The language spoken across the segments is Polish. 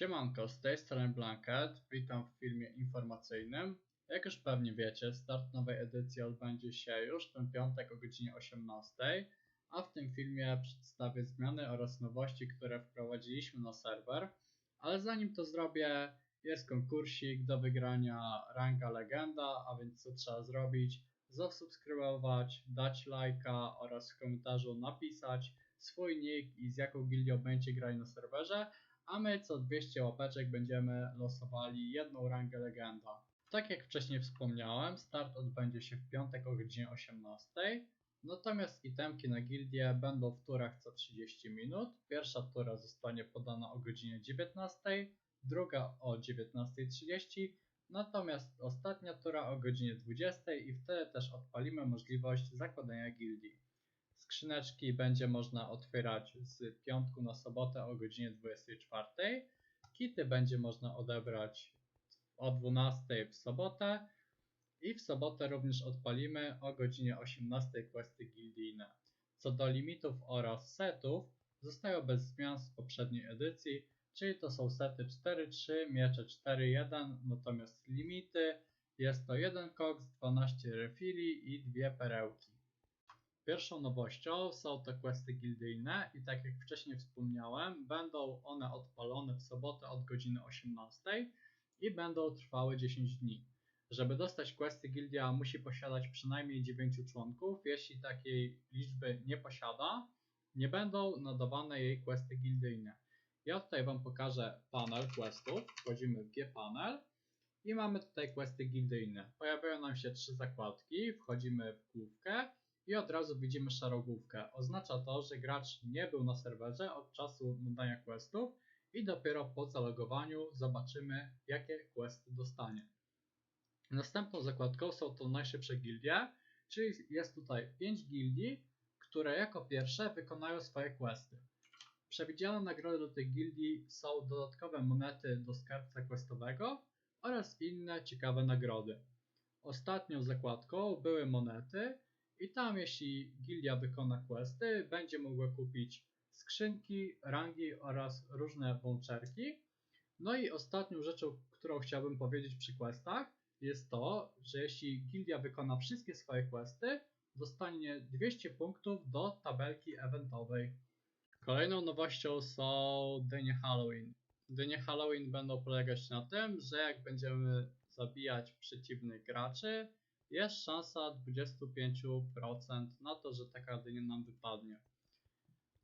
Siemanko, z tej strony Blanket, witam w filmie informacyjnym. Jak już pewnie wiecie, start nowej edycji odbędzie się już w ten piątek o godzinie 18, a w tym filmie przedstawię zmiany oraz nowości, które wprowadziliśmy na serwer. Ale zanim to zrobię, jest konkursik do wygrania ranga legenda, a więc co trzeba zrobić? Zasubskrybować, dać lajka oraz w komentarzu napisać swój nick i z jaką gildią będzie grać na serwerze, a my co 200 łapeczek będziemy losowali jedną rangę legenda. Tak jak wcześniej wspomniałem, start odbędzie się w piątek o godzinie 18. Natomiast itemki na gildię będą w turach co 30 minut. Pierwsza tura zostanie podana o godzinie 19, druga o 19.30, natomiast ostatnia tura o godzinie 20 i wtedy też odpalimy możliwość zakładania gildii. Skrzyneczki będzie można otwierać z piątku na sobotę o godzinie 24. Kity będzie można odebrać o 12 w sobotę. I w sobotę również odpalimy o godzinie 18 questy gildijne. Co do limitów oraz setów, zostają bez zmian z poprzedniej edycji, czyli to są sety 4-3, miecze 4-1, natomiast limity jest to 1 koks, 12 refili i 2 perełki. Pierwszą nowością są te questy gildyjne i tak jak wcześniej wspomniałem, będą one odpalone w sobotę od godziny 18 i będą trwały 10 dni. Żeby dostać questy gildia musi posiadać przynajmniej 9 członków, jeśli takiej liczby nie posiada, nie będą nadawane jej questy gildyjne. Ja tutaj Wam pokażę panel questów, wchodzimy w G-panel i mamy tutaj questy gildyjne. Pojawiają nam się trzy zakładki, wchodzimy w główkę i od razu widzimy szarogłówkę. Oznacza to, że gracz nie był na serwerze od czasu nadania questów i dopiero po zalogowaniu zobaczymy jakie questy dostanie. Następną zakładką są to najszybsze gildie, czyli jest tutaj 5 gildii, które jako pierwsze wykonają swoje questy. Przewidziane nagrody do tych gildii są dodatkowe monety do skarbca questowego oraz inne ciekawe nagrody. Ostatnią zakładką były monety, i tam jeśli gildia wykona questy, będzie mogła kupić skrzynki, rangi oraz różne voucherki. No i ostatnią rzeczą, którą chciałbym powiedzieć przy questach, jest to, że jeśli gildia wykona wszystkie swoje questy, dostanie 200 punktów do tabelki eventowej. Kolejną nowością są dynie Halloween. Dynie Halloween będą polegać na tym, że jak będziemy zabijać przeciwnych graczy, jest szansa 25% na to, że taka dynia nam wypadnie.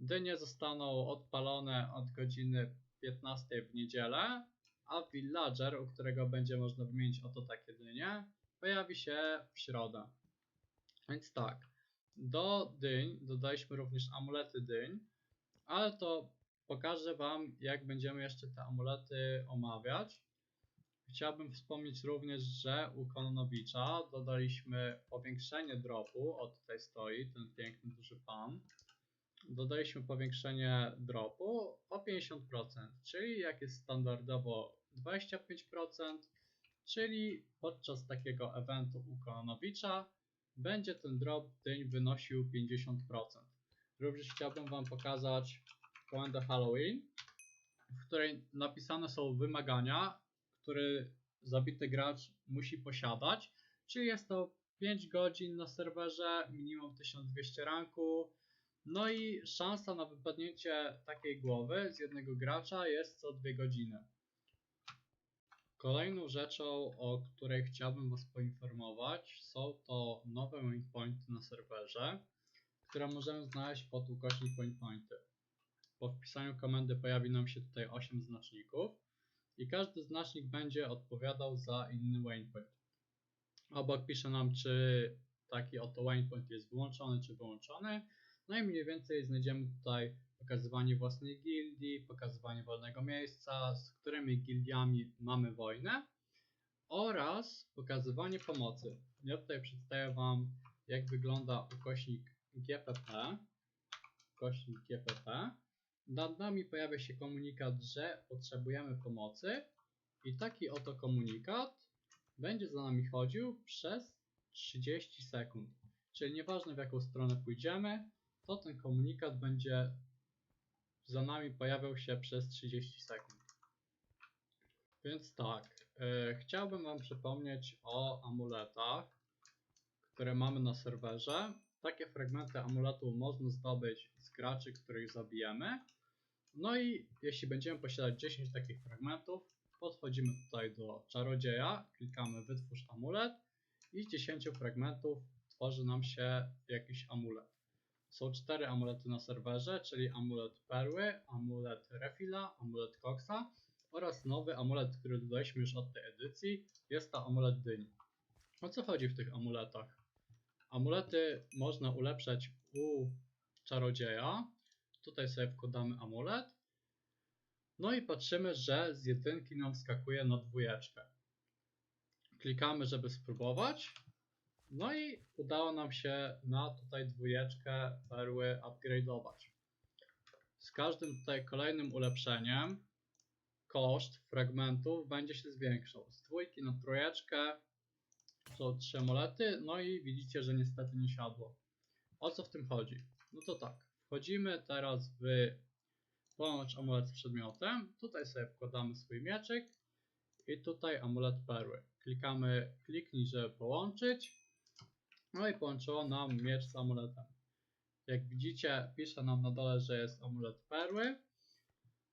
Dynie zostaną odpalone od godziny 15 w niedzielę, a villager, u którego będzie można wymienić oto takie dynie, pojawi się w środę. Więc tak, do dyń dodaliśmy również amulety dyń, ale to pokażę Wam, jak będziemy jeszcze te amulety omawiać. Chciałbym wspomnieć również, że u Kononowicza dodaliśmy powiększenie dropu, o tutaj stoi ten piękny duży pan. Dodaliśmy powiększenie dropu o 50%, czyli jak jest standardowo 25%, czyli podczas takiego eventu u Kononowicza będzie ten drop dyń wynosił 50%. Również chciałbym Wam pokazać komendę Halloween, w której napisane są wymagania który zabity gracz musi posiadać, czyli jest to 5 godzin na serwerze, minimum 1200 ranku, no i szansa na wypadnięcie takiej głowy z jednego gracza jest co 2 godziny. Kolejną rzeczą, o której chciałbym Was poinformować, są to nowe waypointy na serwerze, które możemy znaleźć pod ukośnik waypointy. Po wpisaniu komendy pojawi nam się tutaj 8 znaczników i każdy znacznik będzie odpowiadał za inny waypoint. Obok pisze nam, czy taki oto waypoint jest włączony czy wyłączony. No i mniej więcej znajdziemy tutaj pokazywanie własnej gildii, pokazywanie wolnego miejsca, z którymi gildiami mamy wojnę oraz pokazywanie pomocy. Ja tutaj przedstawię Wam, jak wygląda ukośnik GPP. Ukośnik GPP nad nami pojawia się komunikat, że potrzebujemy pomocy i taki oto komunikat będzie za nami chodził przez 30 sekund. Czyli nieważne w jaką stronę pójdziemy, to ten komunikat będzie za nami pojawiał się przez 30 sekund. Więc tak, e, chciałbym Wam przypomnieć o amuletach, które mamy na serwerze. Takie fragmenty amuletu można zdobyć z graczy, których zabijemy. No i jeśli będziemy posiadać 10 takich fragmentów, podchodzimy tutaj do czarodzieja, klikamy wytwórz amulet i z 10 fragmentów tworzy nam się jakiś amulet. Są cztery amulety na serwerze, czyli amulet perły, amulet refila, amulet koksa oraz nowy amulet, który dodaliśmy już od tej edycji, jest to amulet dyni. O co chodzi w tych amuletach? Amulety można ulepszać u czarodzieja. Tutaj sobie wkładamy amulet. No i patrzymy, że z jedynki nam skakuje na dwójeczkę. Klikamy, żeby spróbować. No i udało nam się na tutaj dwójeczkę perły upgrade'ować. Z każdym tutaj kolejnym ulepszeniem koszt fragmentów będzie się zwiększał. Z dwójki na trójeczkę są trzy amulety, no i widzicie, że niestety nie siadło. O co w tym chodzi? No to tak, wchodzimy teraz w połącz amulet z przedmiotem, tutaj sobie wkładamy swój mieczyk i tutaj amulet perły. Klikamy kliknij, żeby połączyć, no i połączyło nam miecz z amuletem. Jak widzicie, pisze nam na dole, że jest amulet perły.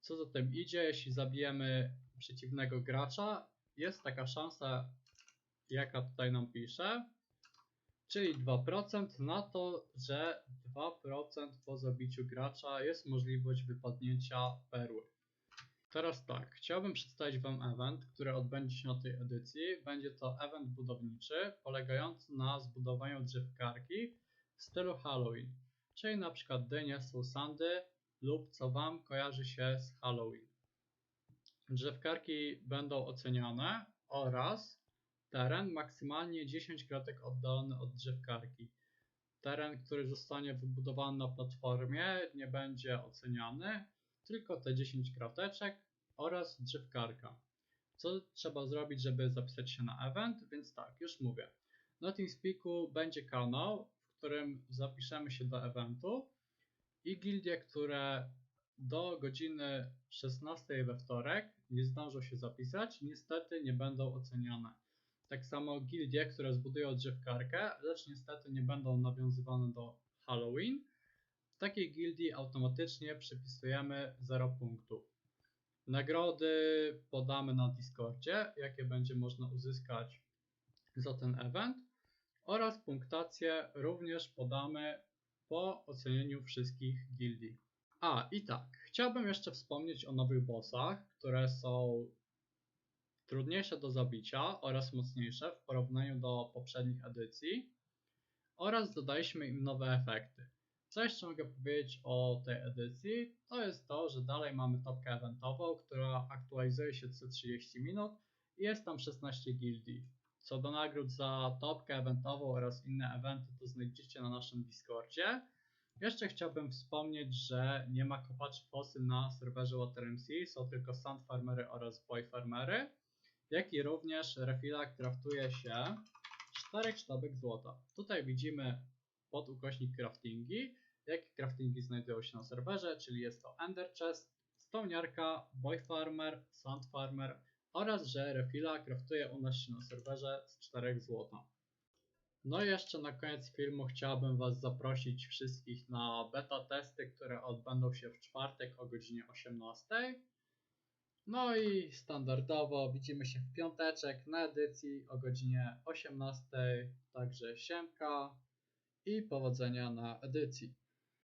Co za tym idzie, jeśli zabijemy przeciwnego gracza, jest taka szansa, jaka tutaj nam pisze, czyli 2% na to, że 2% po zabiciu gracza jest możliwość wypadnięcia perły. Teraz tak, chciałbym przedstawić Wam event, który odbędzie się na tej edycji. Będzie to event budowniczy polegający na zbudowaniu drzewkarki w stylu Halloween, czyli na przykład dynie są sandy lub co Wam kojarzy się z Halloween. Drzewkarki będą oceniane oraz teren maksymalnie 10 kratek oddalony od drzewkarki. Teren, który zostanie wybudowany na platformie nie będzie oceniany, tylko te 10 krateczek oraz drzewkarka. Co trzeba zrobić, żeby zapisać się na event? Więc tak, już mówię. Na TeamSpeaku będzie kanał, w którym zapiszemy się do eventu i gildie, które do godziny 16 we wtorek nie zdążą się zapisać, niestety nie będą oceniane. Tak samo gildie, które zbudują drzewkarkę, lecz niestety nie będą nawiązywane do Halloween. Takiej gildii automatycznie przypisujemy 0 punktów. Nagrody podamy na Discordzie, jakie będzie można uzyskać za ten event oraz punktację również podamy po ocenieniu wszystkich gildii. A i tak, chciałbym jeszcze wspomnieć o nowych bossach, które są trudniejsze do zabicia oraz mocniejsze w porównaniu do poprzednich edycji oraz dodaliśmy im nowe efekty. Co jeszcze mogę powiedzieć o tej edycji? To jest to, że dalej mamy topkę eventową, która aktualizuje się co 30 minut i jest tam 16 gildii. Co do nagród za topkę eventową oraz inne eventy to znajdziecie na naszym Discordzie. Jeszcze chciałbym wspomnieć, że nie ma kopaczy fosy na serwerze WaterMC, są tylko Sand Farmery oraz Boy Farmery, jak i również refila craftuje się 4 sztabek złota. Tutaj widzimy pod ukośnik craftingi, jakie craftingi znajdują się na serwerze, czyli jest to Ender Chest, Stoniarka, Boy Farmer, Sand Farmer oraz że refila craftuje u nas się na serwerze z 4 złota. No i jeszcze na koniec filmu chciałbym Was zaprosić wszystkich na beta testy, które odbędą się w czwartek o godzinie 18. No i standardowo widzimy się w piąteczek na edycji o godzinie 18. Także siemka i powodzenia na edycji.